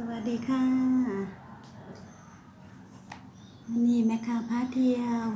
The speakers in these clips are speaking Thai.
สวัสดีค่ะวันนี้แม่ค้าพาเที่ยว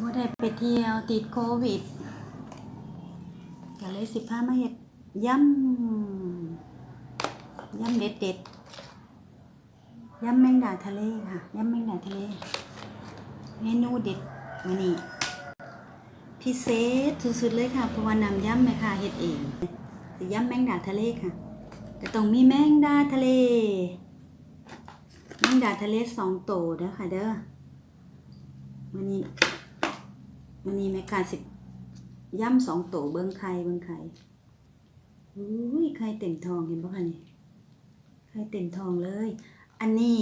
บ่ได้ไปเที่ยวติดโควิดก็เลยสิพามาเฮ็ดย่ำย่ำเด็ดเด็ดๆยำแมงดาทะเลค่ะย่ำแมงดาทะเลเมนูเด็ดวันนี้พิเศษสุดๆเลยค่ะเพราะว่านำย่ำแม่ค้าเฮ็ดเองสิยำแมงดาทะเลค่ะ ก็ต้องมีแมงดาทะเล แมงดาทะเลสองโตเด้อค่ะเด้อวันนี้วันนี้แม่ค้าสิย่ำสองโตเบิ้งไข่เบิ้งไข่อุ้ยไข่เต็มทองเห็นปะคะนี่ไข่เต็มทองเลย อันนี้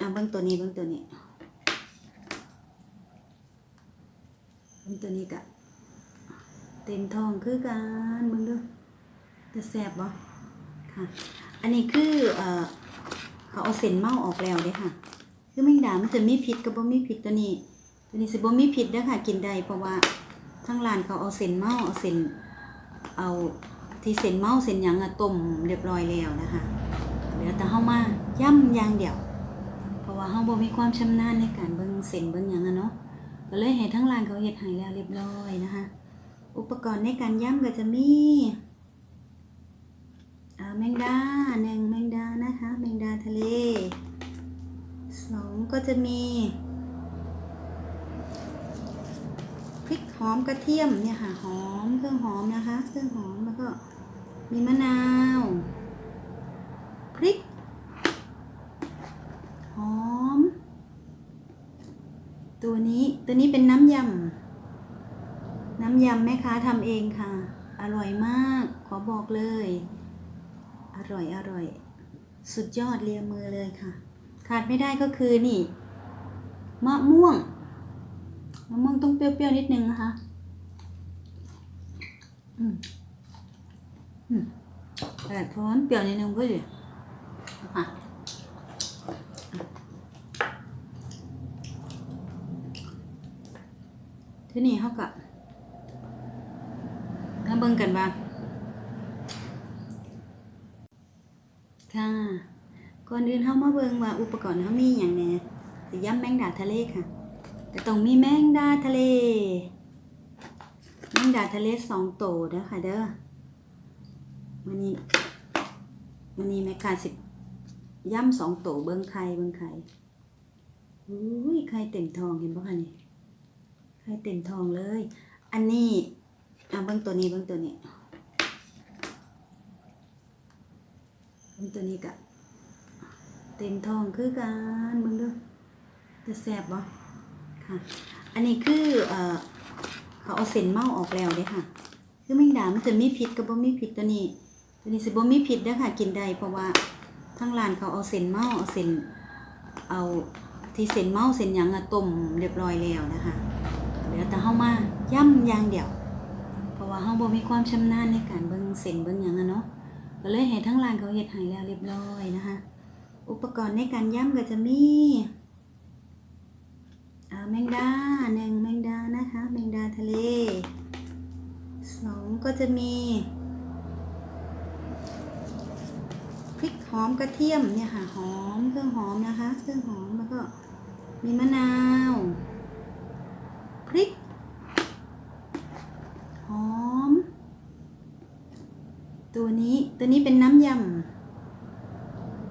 อะเบิ้งตัวนี้เบิ้งตัวนี้เบิ้งตัวนี้กะเต็มทองคือกันเบิ้งดูจะแสบบ่ ค่ะ อันนี้คือเอ่อเขาเอาเส้นเมาออกแล้วเด้ค่ะ คือแมงดามันจะมีพิษกับบ่มีพิษตัวนี้ ตัวนี้สิบ่มีพิษเด้อค่ะ กินได้เพราะว่าทางร้านเขาเอาเส้นเมาเอาเส้นเอาที่เส้นเมาเส้นหยังอะต้มเรียบร้อยแล้วนะคะเหลือแต่เฮามาย่ำอย่างเดียว เพราะว่าเฮาบ่มีความชำนาญในการเบิ่งเส้นเบิ่งหยังอะเนาะก็เลยให้ทางร้านเขาเฮ็ดให้แล้วเรียบร้อยนะคะ อุปกรณ์ในการย่ำก็จะมี แมงดาหนึ่งแมงดานะคะ แมงดาทะเลสองก็จะมีพริกหอมกระเทียมเนี่ยค่ะหอมเครื่องหอมนะคะ เครื่องหอมแล้วก็มีมะนาวพริกหอม ตัวนี้ตัวนี้เป็นน้ำยำน้ำยำแม่ค้าทำเองค่ะ อร่อยมากขอบอกเลย ร่อยอร่อย สุดยอดเลียมือเลยค่ะ ขาดไม่ได้ก็คือนี่มะม่วงมะม่วงต้องเปรี้ยวๆนิดนึงนะคะอืมอืมแต่พร้อมเปรี้ยวนิดนึงก็ดีอะที่นี้เขากับถ้าเบิ่งกันบ้าง ค่ะ ก่อนอื่นเฮามาเบิ่งว่าอุปกรณ์เฮามีหยังแหน่สิยำแมงดาทะเลค่ะก็ต้องมีแมงดาทะเล แมงดาทะเลสองโตเด้อค่ะเด้อวันนี้วันนี้แม่ค้าสิย่ำสองโตเบิ่งไข่เบิ่งไข่อุ้ยไข่เต็มทองเห็นปะคะนี่ไข่เต็มทองเลย อันนี้อะเบิ่งตัวนี้เบิ่งตัวนี้ผมตัวนี้กะ เต็มทองคือกันมึงดูจะแสบบ่ค่ะ อันนี้คือเอ่อเขาเอาเส้นเมาออกแล้วเด้ค่ะ คือแมงดามันจะมีพิษกับบ่มีพิษตัวนี้ตัวนี้สิบ่มีพิษเด้อค่ะ กินได้เพราะว่าทางร้านเขาเอาเส้นเมาเอาเส้นเอาที่เส้นเมาเส้นหยังอะต้มเรียบร้อยแล้วนะคะเหลือแต่เฮามาย่ำยางเดียว เพราะว่าเฮาบ่มีความชำนาญในการเบิ่งเส้นเบิ่งหยังอะเนาะก็เลยให้ทั้งร้านเขาเฮ็ดให้แล้วเรียบร้อยนะคะ อุปกรณ์ในการย่ำก็จะมีแมงดาหนึ่งแมงดานะคะ แมงดาทะเลสองก็จะมีพริกหอมกระเทียมเนี่ยค่ะหอมเครื่องหอมนะคะ เครื่องหอมแล้วก็มีมะนาวพริกหอม ตัวนี้ตัวนี้เป็นน้ำยำ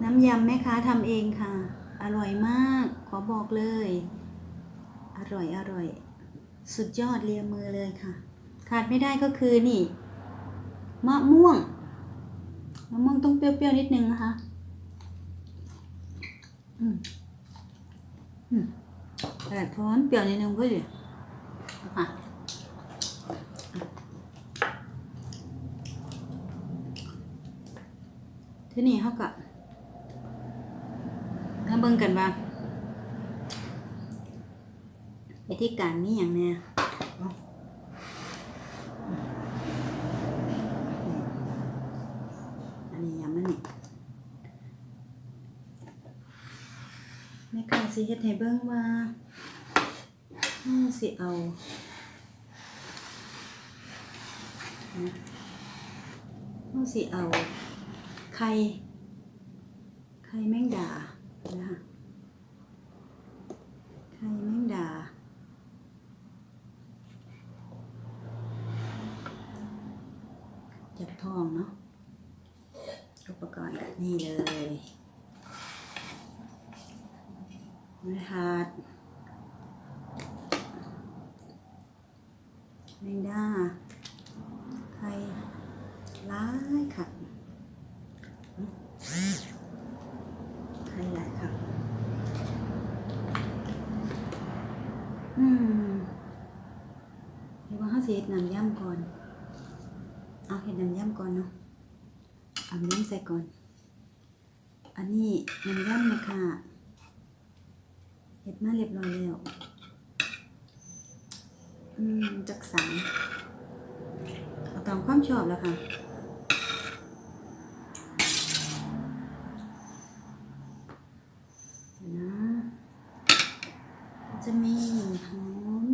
น้ำยำแม่ค้าทำเองค่ะ อร่อยมาก ขอบอกเลย อร่อยอร่อย สุดยอดเลียมือเลยค่ะ ขาดไม่ได้ก็คือนี่มะม่วงมะม่วงต้องเปรี้ยวๆนิดนึงนะคะอืมอืมแต่พร้อมเปรี้ยวนิดนึงก็ดีอะทีนี้เขาก็ถ้า เบิ่งกันว่าวิธีการนี้อย่างเนี้ยอันนี้ยังมันนี่ในการสิเฮ็ดให้เบิ่งว่าสิเอาเราสิเอา ไข่ ไข่แมงดา นะคะไข่แมงดา จับทองเนาะ อุปกรณ์ก็นี่เลยนะฮะแมงดาไข่ร้ายค่ะไข่หลายค่ะ อืมเดี๋ยวว่าเขาสิเฮ็ดน้ำย่ำก่อน เอาเห็ดน้ำย่ำก่อนเนาะเอาน้ำใส่ก่อน อันนี้น้ำย่ำนะคะเห็ดมาเรียบร้อยแล้ว อืมจักสามเอาตามความชอบแล้วค่ะ เดี๋ยวนะจะมีหอม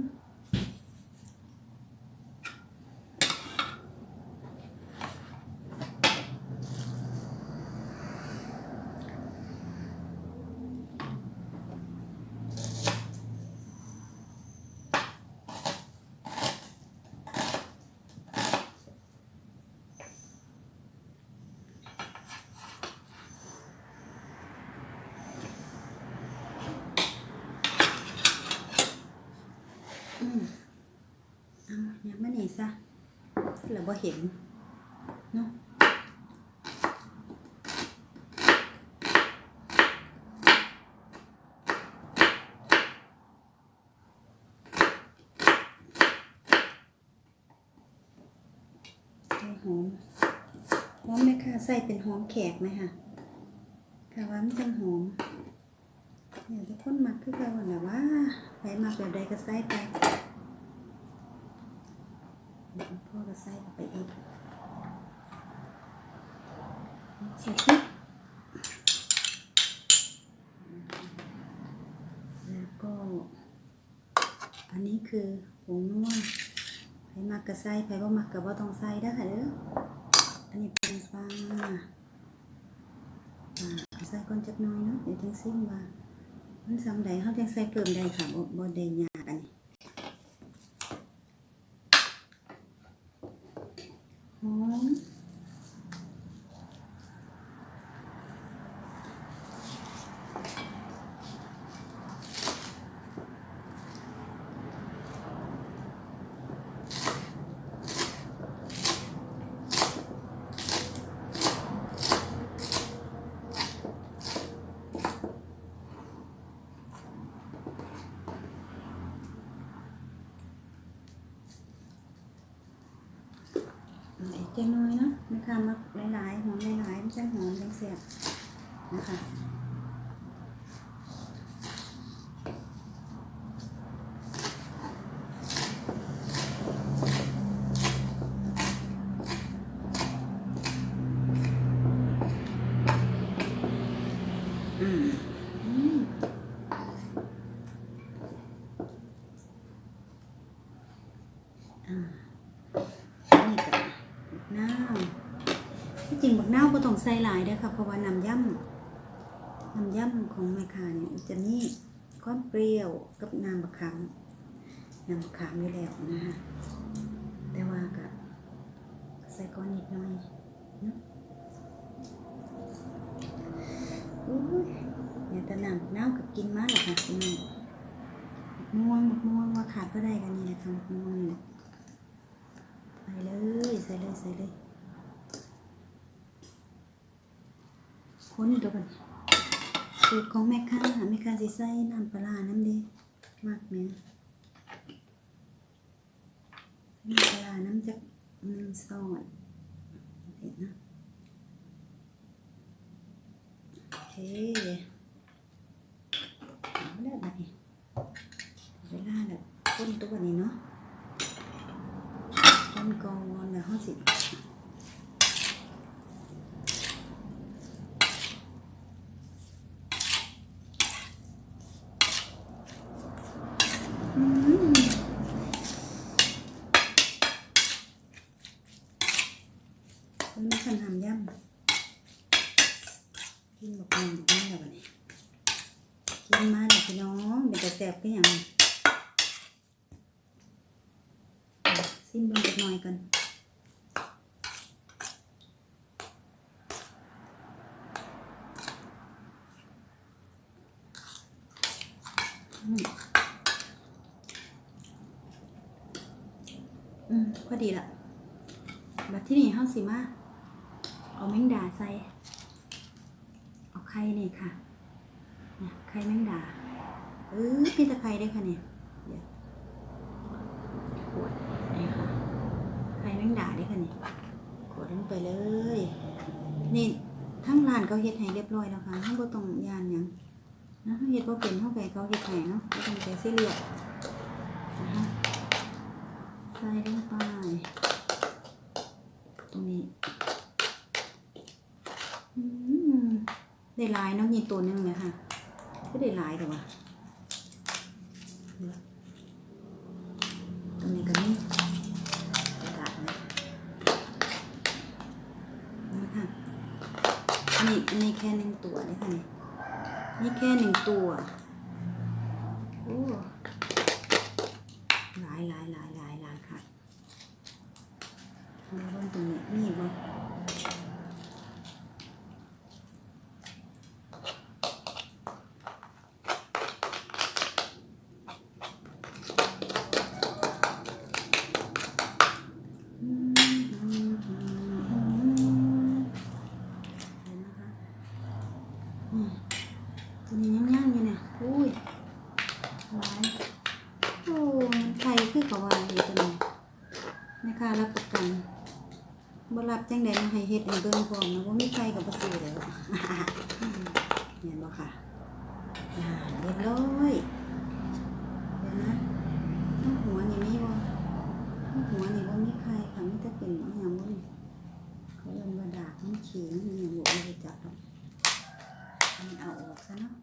อืมเอาอย่ามานี่ซะเราบ่เห็นเนาะหอมหอมไหมคะใส่เป็นหอมแขกไหมคะค่ะว่ามันจังหอม เดี๋ยวทุกคนมักคือกันนะว่าใครมักแบบใดก็ใส่ไปพ่อก็ใส่ไปอีกใส่พริกแล้วก็ อันนี้คือผงนัวใครมักก็ใส่ใครบ่มักก็บ่ต้องใส่ได้ค่ะเด้ออันนี้เป็นปลาปลาใส่ก่อนจักน่อยเนาะเดี๋ยวจังซิมว่า มันซ้ำใดเขาจะใส่เพิ่มได้ค่ะบบ่ได้ยากอันนี้หอมอีก จังน้อยเนาะนะคะมาหลายๆหอมหลายๆไม่ใช่หอมจังแซ่บนะคะ อืมอืมอ่าอันนี้ก็บักนาวที่จ ริงบักนาวก็ต้องใส่หลายเด้อค่ะเพราะว่าน้ำย่ำน้ำย่ำของแม่ค้าเนี่ยจะมีความเปรี้ยวกับน้ำบักขามน้ำบักขามนี่แล้วนะคะแต่ว่าก็ใส่ก้อนนิดหน่อยเนาะอุ้ยเนี่ยแตะนำน้ำกับกินมาหรอค่ะพี่น้องม่วงม่วงว่าขาดก็ได้กันนี่แหละค่ะม่วงนี่แหละใส่เลยใส่เลยใส่เลย คนตัวกันสูตรของแม่ค้าแม่ค้าสิใส่น้ำปลาน้ำเดีมากแม่น้ำปลาน้ำจักหนึ่งซอสเด็ดนะโอเคเอาแล้วบัดนี้เวลาแบบก้นตัวนี้เนาะก้นกอนแล้วเขาสิอืมคนไม่ทันทำย่ำ กินบอกมันบอกมันแล้วบัดนี้กินมาแล้วพี่น้องเป็นแต่แซ่ บก็ยังซิมเบิ่งจักหน่อยกันอืมอืมพอดีละบัดที่นี่เฮาสิมาเอาแมงดาใส่ เอาไข่นี่ค่ะไข่แมงดา เออพี่ตะไคร้ได้ค่ะเนี่ยเดี๋ยวขวดนี่ค่ะไข่แมงดาได้ค่ะนี่ยขวดลงไปเลย นี่ทั้งร้านเขาเฮ็ดให้เรียบร้อยแล้วค่ะทั้งบ่ต้องยานยังนะเฮ็ดบ่เป็นเท่าไก่เขาเฮ็ดให้เนาะบ่ต้องใจซีเรียสนะคะใส่ลงไปตรงนี้อืมได้หลายเนาะมีตัวหนึงไหมค่ะก็ได้หลายแต่ว่า นี่นี่แค่หนึ่งตัวนี่ค่ะนี่นี่แค่หนึ่งตัวโอ้หลายหลายหลายหลายหลายค่ะแล้วตรงนี้นี่บ่อืมอืมอืมอืมเห็นนะคะอืมตัวนี้ยังย่างอยู่เนี่ยอุ้ยหลายโอ้มันไข่คือกับว่าเฮ็ดจังได๋แม่ค้ารับประกันบ่รับ จังได๋มาให้เฮ็ดให้เบิ่งพร้อมนะบ่มีไฟกับ่ซื้อแล้วเห็นบ่ค่ะเรียบร้อยเดี๋ยวนะทั้งหัวนี่มีบ่ หัวนี่ว่ามีใครค่ะไม่ได้เป็นน้องยำว่าเขาเรียนว่าดาบมันเขียงมันยังบอกไม่ได้จับหรอกมันเอาออกซะเนาะ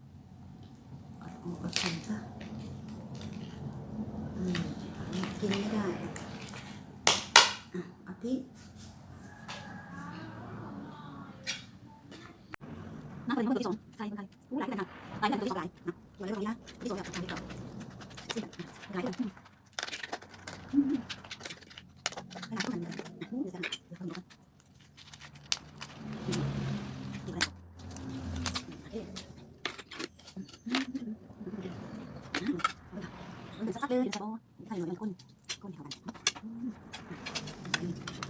เอาออกเอากินซะอืมมันกินไม่ได้อะอะเอาที่น้ำเป็นคนตัวที่สองใครเป็นใครผู้หลายกันนะหลายกันตัวที่สองหลายนะตัวเล็กตัวนี้นะที่สองอยากทำให้เขาสิบหลายกันอืม ขนาดนั้นเลยนู้นเดี๋ยวจะเดี๋ยวคนดูกันดีกว่าเอ๊ะมันจะ ซักเลยเดี๋ยวจะโอ้ใครหน่วยคนคนแถวกัน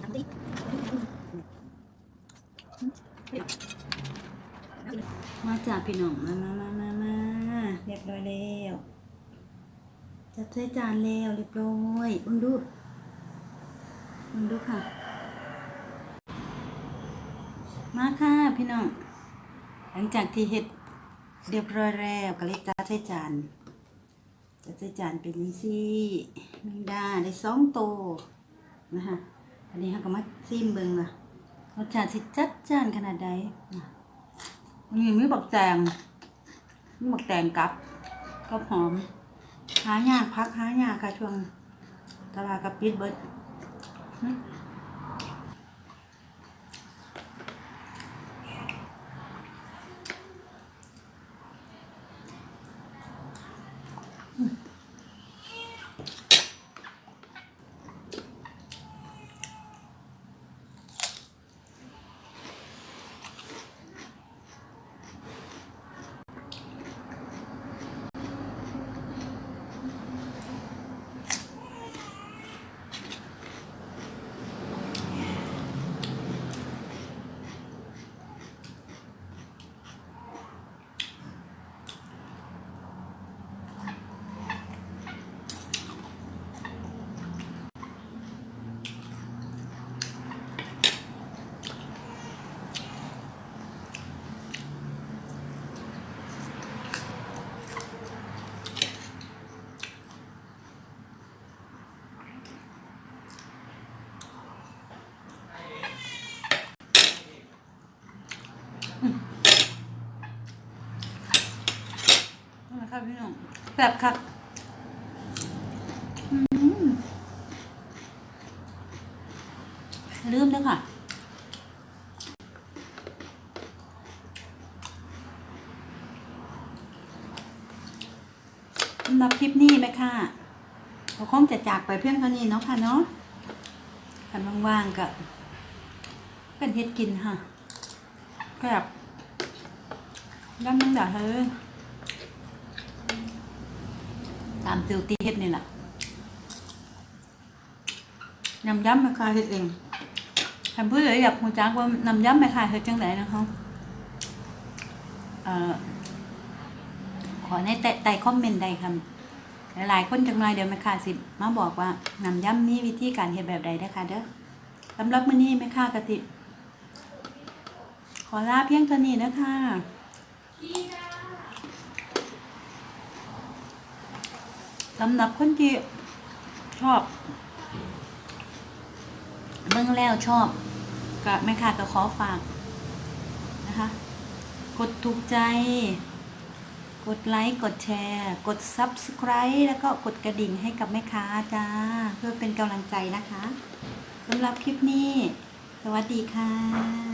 ทำดิมาจากพี่น้องมามามามามาเรียบร้อยแล้วจัดใส่จานแล้วเรียบร้อยอุ้งดูลองดูค่ะ มาค่ะพี่น้อง หลังจากที่เฮ็ดเรียบร้อยแล้วก็เลยจัดใส่จาน จัดใส่จานเป็นนี้สิแมงดาได้สองโตนะคะอันนี้เราก็มาซิมเบิงล่ะรสชาติสิจัดจานขนาดใดมีมีบักแตงมีบักแตงกับก็หอมหายากพักหายากค่ะช่วงตลาดกับปิดเบิด นะคะพี่น้องแบบค่ะลืมแล้วค่ะรับคลิปนี้ไหมค่ะเราคงจะจากไปเพียงเท่านี้เนาะค่ะเนาะกันว่างๆกับกันเฮ็ดกินค่ะแบบย้านนึงด่าเธอามติวตีเฮ็ดนี่แหละยำย้ำแม่ค้าเฮ็ดเองท่านผู้ใดอยากรู้จักว่านำย้ำแม่ค้าเฮ็ดจังไดนะคะเอ่อขอในแต่ใต้คอมเมนต์ใดคำหลายๆคนจังเลยเดี๋ยวแม่ค้าสิมาบอกว่านำย้ำนี่วิธีการเฮ็ดแบบใดนะคะเด้อสำหรับมื้อนี้แม่ค้ากะติขอลาเพียงเท่านี้นะคะ สำหรับคนที่ชอบเบิ่งแล้วชอบก็แม่ค้าก็ขอฝากนะคะ กดถูกใจ กดไลค์กดแชร์ กด Subscribe แล้วก็กดกระดิ่งให้กับแม่ค้าจ้า เพื่อเป็นกำลังใจนะคะสำหรับคลิปนี้ สวัสดีค่ะ